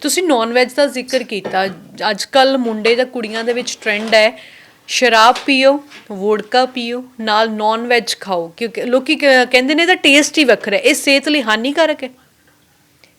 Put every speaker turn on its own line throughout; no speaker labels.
ਤੁਸੀਂ non veg ਦਾ ਜ਼ਿਕਰ ਕੀਤਾ। ਅੱਜ ਕੱਲ ਮੁੰਡੇ ਜਾਂ ਕੁੜੀਆਂ ਦੇ ਵਿੱਚ ਟ੍ਰੈਂਡ ਹੈ ਸ਼ਰਾਬ ਪੀਓ ਵੋਡਕਾ ਪੀਓ ਨਾਲ ਨਾਨ ਵੈਜ ਖਾਓ। ਕਿਉਂਕਿ ਲੋਕੀ ਕ- ਕਹਿੰਦੇ ਨੇ ਇਹਦਾ ਟੇਸਟ ਹੀ ਵੱਖਰਾ ਹੈ। ਇਹ ਸਿਹਤ ਲਈ ਹਾਨੀਕਾਰਕ ਹੈ।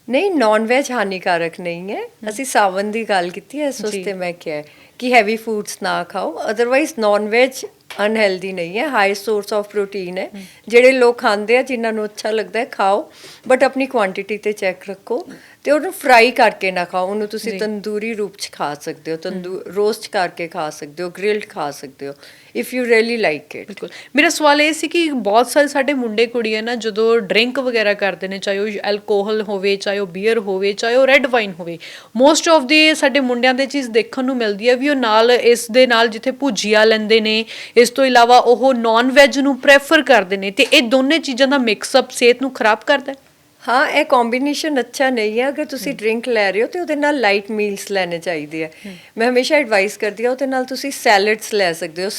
ਨਹੀਂ ਨਾਨ ਵੈਜ ਹਾਨੀਕਾਰਕ ਨਹੀਂ ਹੈ। ਅਸੀਂ ਸਾਵਨ ਦੀ ਗੱਲ ਕੀਤੀ ਹੈ ਇਸ। ਵਾਸਤੇ ਮੈਂ ਕਿਹਾ ਹੈ ਕਿ ਹੈਵੀ ਫੂਡਸ ਨਾ ਖਾਓ। ਅਦਰਵਾਈਜ਼ ਨਾਨ ਵੈਜ ਅਨਹੈਲਦੀ ਨਹੀਂ ਹੈ। ਹਾਈ ਸੋਰਸ ਆਫ ਪ੍ਰੋਟੀਨ ਹੈ। ਜਿਹੜੇ ਲੋਕ ਖਾਂਦੇ ਆ ਜਿਨ੍ਹਾਂ ਨੂੰ ਅੱਛਾ ਲੱਗਦਾ ਹੈ ਖਾਓ। ਬਟ ਆਪਣੀ ਕੁਆਂਟੀਟੀ ਤੇ ਚੈੱਕ ਰੱਖੋ। ਤੇ ਉਹਨੂੰ ਫਰਾਈ ਕਰਕੇ ਨਾ ਖਾਓ। ਉਹਨੂੰ ਤੁਸੀਂ। ਤੰਦੂਰੀ ਰੂਪ ਚ ਖਾ ਸਕਦੇ ਹੋ। ਤੰਦੂਰ ਰੋਸਟ ਕਰਕੇ ਖਾ ਸਕਦੇ ਹੋ ਗ੍ਰਿਲਡ ਖਾ ਸਕਦੇ ਹੋ if you really like it
ਬਿਲਕੁਲ। ਮੇਰਾ ਸਵਾਲ ਇਹ ਸੀ ਕਿ ਬਹੁਤ ਸਾਰੇ ਸਾਡੇ ਮੁੰਡੇ ਕੁੜੀਆਂ ਨਾ ਜਦੋਂ ਡਰਿੰਕ ਵਗੈਰਾ ਕਰਦੇ ਨੇ ਚਾਹੇ ਉਹ ਐਲਕੋਹਲ ਹੋਵੇ ਚਾਹੇ ਉਹ ਬੀਅਰ ਹੋਵੇ ਚਾਹੇ ਉਹ ਰੈੱਡ ਵਾਈਨ ਹੋਵੇ ਮੋਸਟ ਆਫ ਦੀ ਸਾਡੇ ਮੁੰਡਿਆਂ ਦੇ ਚੀਜ਼ ਦੇਖਣ ਨੂੰ ਮਿਲਦੀ ਹੈ ਵੀ ਉਹ ਨਾਲ ਇਸ ਦੇ ਨਾਲ ਜਿੱਥੇ ਭੁਜੀਆ ਲੈਂਦੇ ਨੇ ਇਸ ਤੋਂ ਇਲਾਵਾ ਉਹ ਨਾਨ ਵੈਜ ਨੂੰ ਪ੍ਰੈਫਰ ਕਰਦੇ ਨੇ ਤੇ ਇਹ ਦੋਨੇ ਚੀਜ਼ਾਂ ਦਾ ਮਿਕਸ ਅਪ ਸਿਹਤ ਨੂੰ ਖਰਾਬ ਕਰਦਾ ਹੈ?
ਹਾਂ ਇਹ ਕੰਬੀਨੇਸ਼ਨ ਅੱਛਾ ਨਹੀਂ ਹੈ। ਅਗਰ ਤੁਸੀਂ ਡਰਿੰਕ ਲੈ ਰਹੇ ਹੋ ਤੇ ਉਹਦੇ ਨਾਲ ਲਾਈਟ ਮੀਲਸ ਲੈਣੇ ਚਾਹੀਦੇ ਆ। ਮੈਂ ਹਮੇਸ਼ਾ ਐਡਵਾਈਸ ਕਰਦੀ ਹਾਂ ਉਹਦੇ ਨਾਲ ਤੁਸੀਂ ਸੈਲਡਸ ਲੈ ਸਕਦੇ ਹੋ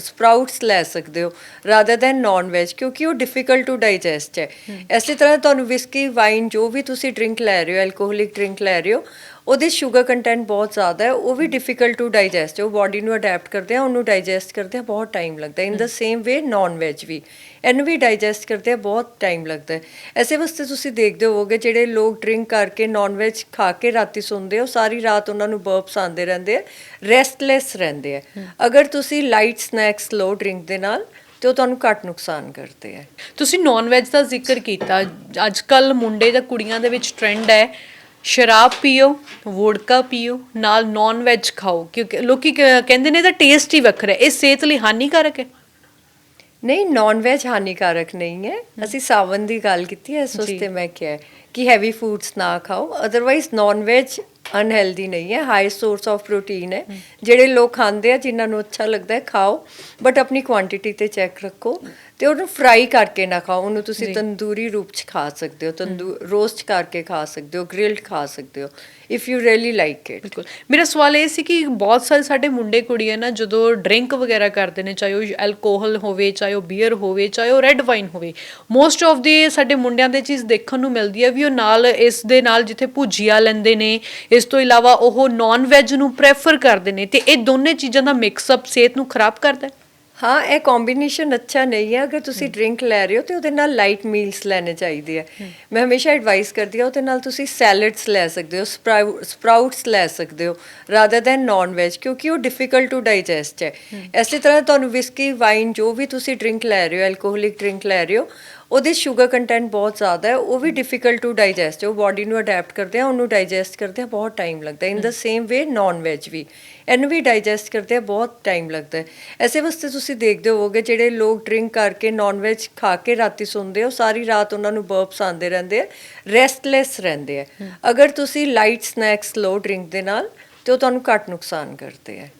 ਸਪਰਾਊਟਸ ਲੈ ਸਕਦੇ ਹੋ ਰਾਦਰ ਦੈਨ ਨਾਨ ਵੈਜ ਕਿਉਂਕਿ ਉਹ ਡਿਫਿਕਲਟ ਟੂ ਡਾਈਜੈਸਟ ਹੈ। ਇਸੇ ਤਰ੍ਹਾਂ ਤੁਹਾਨੂੰ ਵਿਸਕੀ ਵਾਈਨ ਜੋ ਵੀ ਤੁਸੀਂ ਡਰਿੰਕ ਲੈ ਰਹੇ ਹੋ ਐਲਕੋਹਲਿਕ ਡਰਿੰਕ ਲੈ ਰਹੇ ਹੋ ਉਹਦੇ ਸ਼ੂਗਰ ਕੰਟੈਂਟ ਬਹੁਤ ਜ਼ਿਆਦਾ ਹੈ ਉਹ ਵੀ ਡਿਫਿਕਲਟ ਟੂ ਡਾਈਜੈਸਟ ਉਹ ਬਾਡੀ ਨੂੰ ਅਡਾਪਟ ਕਰਦੇ ਆ ਉਹਨੂੰ ਡਾਈਜੈਸਟ ਕਰਦੇ ਆ ਬਹੁਤ ਟਾਈਮ ਲੱਗਦਾ in the same way non veg ਵੀ। ਇਹਨੂੰ ਵੀ ਡਾਈਜੈਸਟ ਕਰਦੇ ਆ ਬਹੁਤ ਟਾਈਮ ਲੱਗਦਾ ਹੈ। ਐਸੇ ਵਾਸਤੇ ਤੁਸੀਂ ਦੇਖਦੇ ਹੋਵੋਗੇ ਜਿਹੜੇ ਲੋਕ ਡਰਿੰਕ ਕਰਕੇ ਨਾਨ ਵੈਜ ਖਾ ਕੇ ਰਾਤੀ ਸੌਂਦੇ ਆ ਉਹ ਸਾਰੀ ਰਾਤ ਉਹਨਾਂ ਨੂੰ ਬਰਪਸ ਆਉਂਦੇ ਰਹਿੰਦੇ ਆ ਰੈਸਟਲੈਸ ਰਹਿੰਦੇ ਆ। ਅਗਰ ਤੁਸੀਂ ਲਾਈਟ ਸਨੈਕਸ ਲਓ ਡਰਿੰਕ ਦੇ ਨਾਲ ਤੇ ਉਹ ਤੁਹਾਨੂੰ ਘੱਟ ਨੁਕਸਾਨ ਕਰਦੇ ਆ।
ਤੁਸੀਂ ਨਾਨ ਵੈਜ ਦਾ ਜ਼ਿਕਰ ਕੀਤਾ ਅੱਜ ਕੱਲ ਮੁੰਡੇ ਜਾਂ ਕੁੜੀਆਂ ਦੇ ਵਿੱਚ ਟ੍ਰੈਂਡ ਹੈ ਸ਼ਰਾਬ ਪੀਓ ਵੋਡਕਾ ਪੀਓ ਨਾਲ ਨਾਨ ਵੈਜ ਖਾਓ। ਕਿਉਂਕਿ ਲੋਕੀ ਕ- ਕਹਿੰਦੇ ਨੇ ਇਹਦਾ ਟੇਸਟ ਹੀ ਵੱਖਰਾ ਹੈ। ਇਹ ਸਿਹਤ ਲਈ ਹਾਨੀਕਾਰਕ ਹੈ?
ਨਹੀਂ ਨਾਨ ਵੈਜ ਹਾਨੀਕਾਰਕ ਨਹੀਂ ਹੈ। ਅਸੀਂ ਸਾਵਨ ਦੀ ਗੱਲ ਕੀਤੀ ਹੈ ਇਸ। ਵਾਸਤੇ ਮੈਂ ਕਿਹਾ ਹੈ ਕਿ ਹੈਵੀ ਫੂਡਸ ਨਾ ਖਾਓ। ਅਦਰਵਾਈਜ਼ ਨਾਨ ਵੈਜ ਅਨਹੈਲਦੀ ਨਹੀਂ ਹੈ। ਹਾਈ ਸੋਰਸ ਆਫ ਪ੍ਰੋਟੀਨ ਹੈ। ਜਿਹੜੇ ਲੋਕ ਖਾਂਦੇ ਆ ਜਿਨ੍ਹਾਂ ਨੂੰ ਅੱਛਾ ਲੱਗਦਾ ਹੈ ਖਾਓ। ਬਟ ਆਪਣੀ ਕੁਆਂਟੀਟੀ ਤੇ ਚੈੱਕ ਰੱਖੋ। ਤੇ ਉਹਨੂੰ ਫਰਾਈ ਕਰਕੇ ਨਾ ਖਾਓ। ਉਹਨੂੰ ਤੁਸੀਂ। ਤੰਦੂਰੀ ਰੂਪ ਚ ਖਾ ਸਕਦੇ ਹੋ। ਤੰਦੂਰ ਰੋਸਟ ਕਰਕੇ ਖਾ ਸਕਦੇ ਹੋ ਗ੍ਰਿਲਡ ਖਾ ਸਕਦੇ ਹੋ if you really like it
ਬਿਲਕੁਲ। ਮੇਰਾ ਸਵਾਲ ਇਹ ਸੀ ਕਿ ਬਹੁਤ ਸਾਰੇ ਸਾਡੇ ਮੁੰਡੇ ਕੁੜੀਆਂ ਨਾ ਜਦੋਂ ਡਰਿੰਕ ਵਗੈਰਾ ਕਰਦੇ ਨੇ ਚਾਹੇ ਉਹ ਐਲਕੋਹਲ ਹੋਵੇ ਚਾਹੇ ਉਹ ਬੀਅਰ ਹੋਵੇ ਚਾਹੇ ਉਹ ਰੈੱਡ ਵਾਈਨ ਹੋਵੇ ਮੋਸਟ ਆਫ ਦੀ ਸਾਡੇ ਮੁੰਡਿਆਂ ਦੇ ਚੀਜ਼ ਦੇਖਣ ਨੂੰ ਮਿਲਦੀ ਹੈ ਵੀ ਉਹ ਨਾਲ ਇਸ ਦੇ ਨਾਲ ਜਿੱਥੇ ਭੁਜੀਆ ਲੈਂਦੇ ਨੇ ਇਸ ਤੋਂ ਇਲਾਵਾ ਉਹ ਨਾਨ ਵੈਜ ਨੂੰ ਪ੍ਰੈਫਰ ਕਰਦੇ ਨੇ ਤੇ ਇਹ ਦੋਨੇ ਚੀਜ਼ਾਂ ਦਾ ਮਿਕਸ ਅਪ ਸਿਹਤ ਨੂੰ ਖਰਾਬ ਕਰਦਾ ਹੈ?
ਹਾਂ ਇਹ ਕੰਬੀਨੇਸ਼ਨ ਅੱਛਾ ਨਹੀਂ ਹੈ। ਅਗਰ ਤੁਸੀਂ ਡਰਿੰਕ ਲੈ ਰਹੇ ਹੋ ਤੇ ਉਹਦੇ ਨਾਲ ਲਾਈਟ ਮੀਲਸ ਲੈਣੇ ਚਾਹੀਦੇ ਆ। ਮੈਂ ਹਮੇਸ਼ਾ ਐਡਵਾਈਸ ਕਰਦੀ ਹਾਂ ਉਹਦੇ ਨਾਲ ਤੁਸੀਂ ਸੈਲਡਸ ਲੈ ਸਕਦੇ ਹੋ ਸਪਰਾਊਟਸ ਲੈ ਸਕਦੇ ਹੋ ਰਾਦਰ ਦੈਨ ਨਾਨ ਵੈਜ ਕਿਉਂਕਿ ਉਹ ਡਿਫਿਕਲਟ ਟੂ ਡਾਈਜੈਸਟ ਹੈ। ਇਸੇ ਤਰ੍ਹਾਂ ਤੁਹਾਨੂੰ ਵਿਸਕੀ ਵਾਈਨ ਜੋ ਵੀ ਤੁਸੀਂ ਡਰਿੰਕ ਲੈ ਰਹੇ ਹੋ ਐਲਕੋਹਲਿਕ ਡਰਿੰਕ ਲੈ ਰਹੇ ਹੋ ਉਹਦੇ ਸ਼ੂਗਰ ਕੰਟੈਂਟ ਬਹੁਤ ਜ਼ਿਆਦਾ ਹੈ ਉਹ ਵੀ ਡਿਫਿਕਲਟ ਟੂ ਡਾਈਜੈਸਟ ਉਹ ਬਾਡੀ ਨੂੰ ਅਡਾਪਟ ਕਰਦੇ ਆ ਉਹਨੂੰ ਡਾਈਜੈਸਟ ਕਰਦੇ ਆ ਬਹੁਤ ਟਾਈਮ ਲੱਗਦਾ in the same way non veg ਵੀ। ਇਹਨੂੰ ਵੀ ਡਾਈਜੈਸਟ ਕਰਦੇ ਆ ਬਹੁਤ ਟਾਈਮ ਲੱਗਦਾ ਹੈ। ਐਸੇ ਵਾਸਤੇ ਤੁਸੀਂ ਦੇਖਦੇ ਹੋਵੋਗੇ ਜਿਹੜੇ ਲੋਕ ਡਰਿੰਕ ਕਰਕੇ ਨਾਨ ਵੈਜ ਖਾ ਕੇ ਰਾਤੀ ਸੌਂਦੇ ਆ ਉਹ ਸਾਰੀ ਰਾਤ ਉਹਨਾਂ ਨੂੰ ਬਰਪਸ ਆਉਂਦੇ ਰਹਿੰਦੇ ਆ ਰੈਸਟਲੈਸ ਰਹਿੰਦੇ ਆ। ਅਗਰ ਤੁਸੀਂ ਲਾਈਟ ਸਨੈਕਸ ਲਓ ਡਰਿੰਕ ਦੇ ਨਾਲ ਤੇ ਉਹ ਤੁਹਾਨੂੰ ਘੱਟ ਨੁਕਸਾਨ ਕਰਦੇ ਆ।